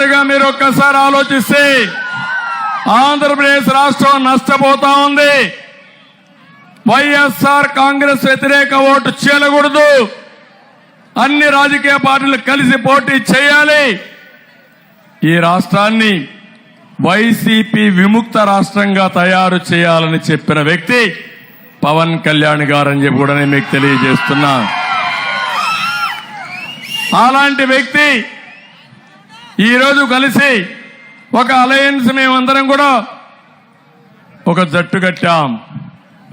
మీరు ఒక్కసారి ఆలోచిస్తే ఆంధ్రప్రదేశ్ రాష్ట్రం నష్టపోతా ఉంది. వైఎస్ఆర్ కాంగ్రెస్ వ్యతిరేక ఓటు చేయకూడదు అన్ని రాజకీయ పార్టీలు కలిసి పోటీ చేయాలి. ఈ రాష్ట్రాన్ని వైసీపీ విముక్త రాష్ట్రంగా తయారు చేయాలని చెప్పిన వ్యక్తి పవన్ కళ్యాణ్ గారని చెప్పి కూడా నేను మీకు తెలియజేస్తున్నా. అలాంటి వ్యక్తి ఈరోజు కలిసి ఒక అలయన్స్ మేమందరం కూడా ఒక జట్టు కట్టాం.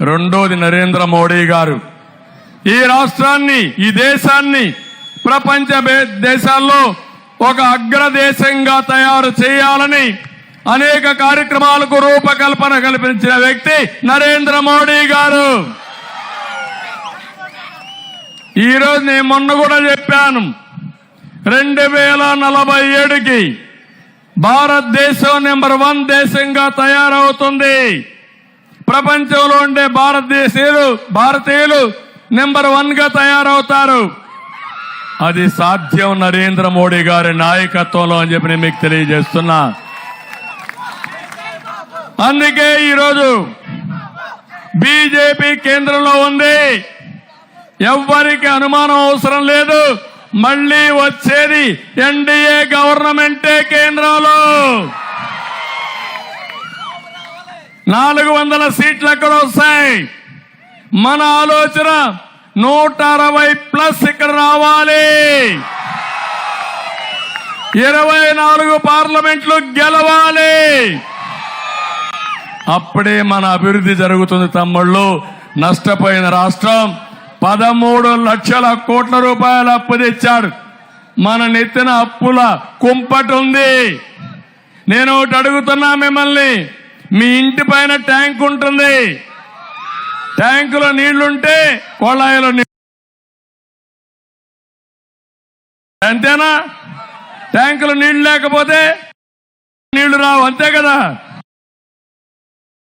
రెండోది నరేంద్ర మోడీ గారు. ఈ రాష్ట్రాన్ని ఈ దేశాన్ని ప్రపంచ దేశాల్లో ఒక అగ్రదేశంగా తయారు చేయాలని అనేక కార్యక్రమాలకు రూపకల్పన కల్పించిన వ్యక్తి నరేంద్ర మోడీ గారు. ఈరోజు నేను మొన్న కూడా చెప్పాను. రెండు వేల నలభై ఏడుకి భారతదేశం నెంబర్ వన్ దేశంగా తయారవుతుంది. ప్రపంచంలో ఉండే భారతదేశీయులు భారతీయులు నెంబర్ వన్గా తయారవుతారు. అది సాధ్యం నరేంద్ర మోడీ గారి నాయకత్వంలో అని చెప్పి నేను మీకు తెలియజేస్తున్నా. అందుకే ఈరోజు బీజేపీ కేంద్రంలో ఉంది. ఎవ్వరికి అనుమానం అవసరం లేదు. మళ్ళీ వచ్చేది ఎన్డీఏ గవర్నమెంటే కేంద్రంలో. నాలుగు వందల సీట్లు ఎక్కడ వస్తాయి. మన ఆలోచన నూట అరవై ప్లస్ ఇక్కడ రావాలి. ఇరవై నాలుగు పార్లమెంట్లు గెలవాలి. అప్పుడే మన అభివృద్ధి జరుగుతుంది తమ్ముళ్ళు. నష్టపోయిన రాష్ట్రం పదమూడు లక్షల కోట్ల రూపాయల అప్పు తెచ్చాడు మన నెత్తిన అప్పుల కుంపటి ఉంది. నేను ఒకటి అడుగుతున్నా మిమ్మల్ని. మీ ఇంటి పైన ట్యాంక్ ఉంటుంది. ట్యాంకులో నీళ్ళుంటే కొళాయిలో నీళ్ళు అంతేనా? ట్యాంకులో నీళ్ళు లేకపోతే నీళ్ళు రావు అంతే కదా?